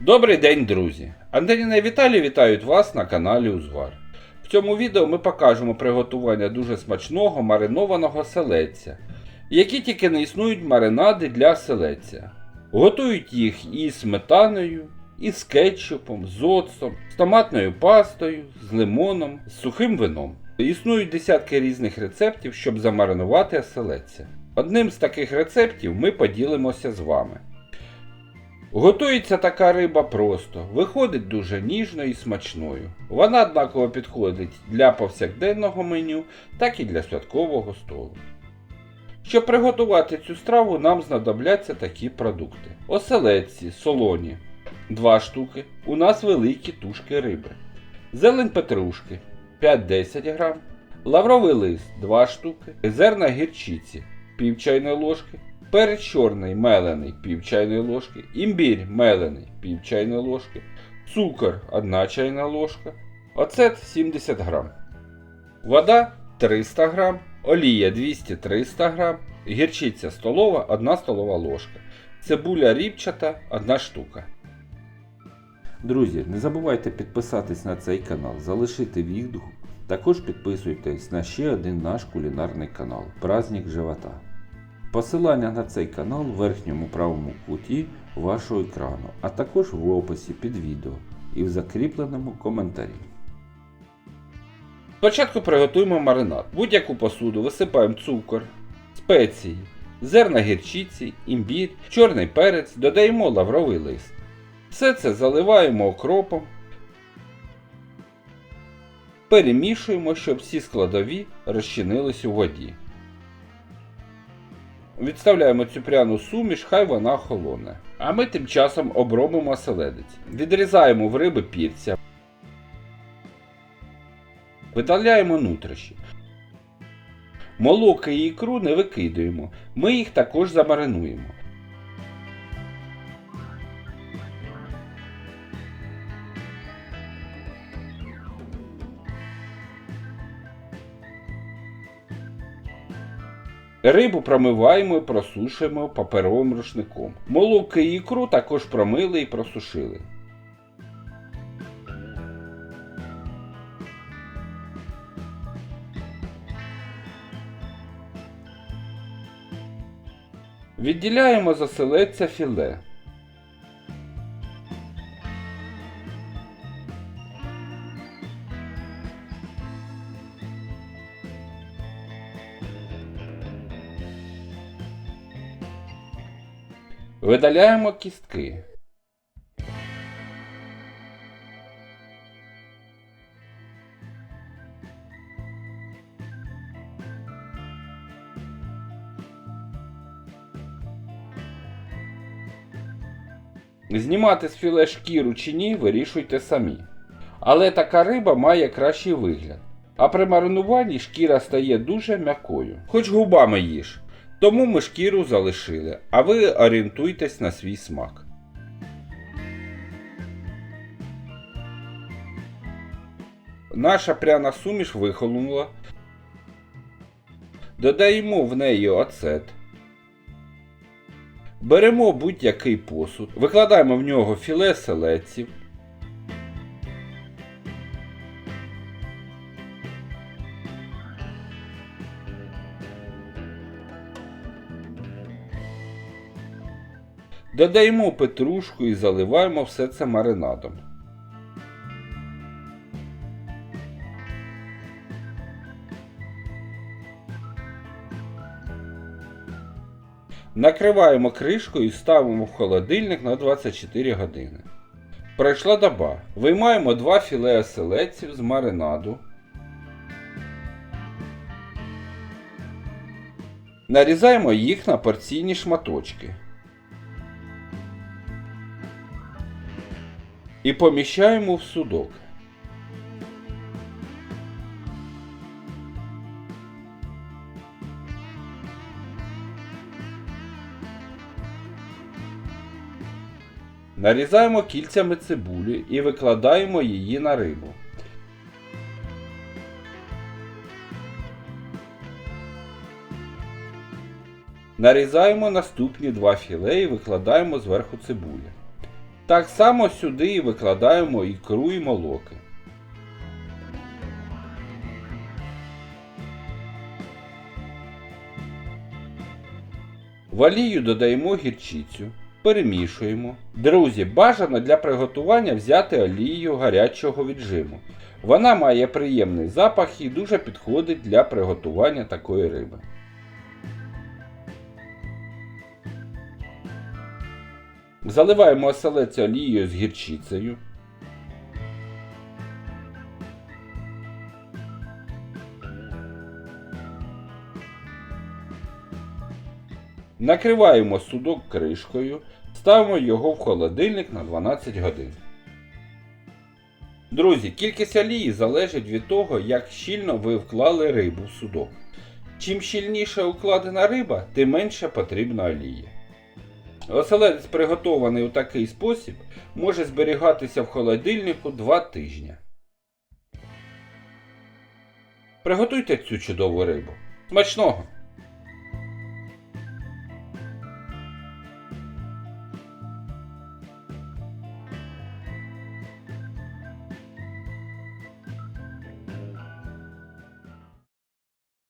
Добрий день, друзі! Антоніна і Віталій вітають вас на каналі Узвар. В цьому відео ми покажемо приготування дуже смачного маринованого селеця, які тільки не існують маринади для селеця. Готують їх із сметаною, із кетчупом, з оцтом, з томатною пастою, з лимоном, з сухим вином. Існують десятки різних рецептів, щоб замаринувати оселедця. Одним з таких рецептів ми поділимося з вами. Готується така риба просто, виходить дуже ніжною і смачною. Вона однаково підходить для повсякденного меню, так і для святкового столу. Щоб приготувати цю страву, нам знадобляться такі продукти: оселедці, солоні 2 штуки. У нас великі тушки риби, зелень петрушки 5-10 грам, лавровий лист 2 штуки, зерна гірчиці пів чайної ложки, перець чорний мелений пів чайної ложки, імбір мелений пів чайної ложки, цукор 1 чайна ложка, оцет 70 грам, вода 300 грам, олія 200-300 грам, гірчиця столова 1 столова ложка, цибуля ріпчата 1 штука. Друзі, не забувайте підписатись на цей канал, залишити відгук. Також підписуйтесь на ще один наш кулінарний канал Праздник Живота. Посилання на цей канал в верхньому правому куті вашого екрану, а також в описі під відео і в закріпленому коментарі. Спочатку приготуємо маринад. Будь-яку посуду висипаємо цукор, спеції, зерна гірчиці, імбір, чорний перець, додаємо лавровий лист. Все це заливаємо окропом. Перемішуємо, щоб всі складові розчинились у воді. Відставляємо цю пряну суміш, хай вона холоне. А ми тим часом обробимо оселедець. Відрізаємо в риби пірця. Видаляємо нутрощі. Молоки і ікру не викидуємо. Ми їх також замаринуємо. Рибу промиваємо і просушуємо паперовим рушником. Молоки і ікру також промили і просушили. Відділяємо заселедця філе. Видаляємо кістки. Знімати з філе шкіру чи ні, вирішуйте самі. Але така риба має кращий вигляд. А при маринуванні шкіра стає дуже м'якою. Хоч губами їж. Тому ми шкіру залишили, а ви орієнтуйтесь на свій смак. Наша пряна суміш вихолонула. Додаємо в неї оцет. Беремо будь-який посуд, викладаємо в нього філе селедців. Додаємо петрушку і заливаємо все це маринадом. Накриваємо кришкою і ставимо в холодильник на 24 години. Пройшла доба. Виймаємо два філе оселедців з маринаду. Нарізаємо їх на порційні шматочки. І поміщаємо в судок. Нарізаємо кільцями цибулі і викладаємо її на рибу. Нарізаємо наступні два філе і викладаємо зверху цибулі. Так само сюди і викладаємо ікру і молоки. В олію додаємо гірчицю, перемішуємо. Друзі, бажано для приготування взяти олію гарячого віджиму. Вона має приємний запах і дуже підходить для приготування такої риби. Заливаємо оселедця олією з гірчицею. Накриваємо судок кришкою, ставимо його в холодильник на 12 годин. Друзі, кількість олії залежить від того, як щільно ви вклали рибу в судок. Чим щільніше укладена риба, тим менше потрібна олії. Оселедець, приготований у такий спосіб, може зберігатися в холодильнику 2 тижні. Приготуйте цю чудову рибу. Смачного!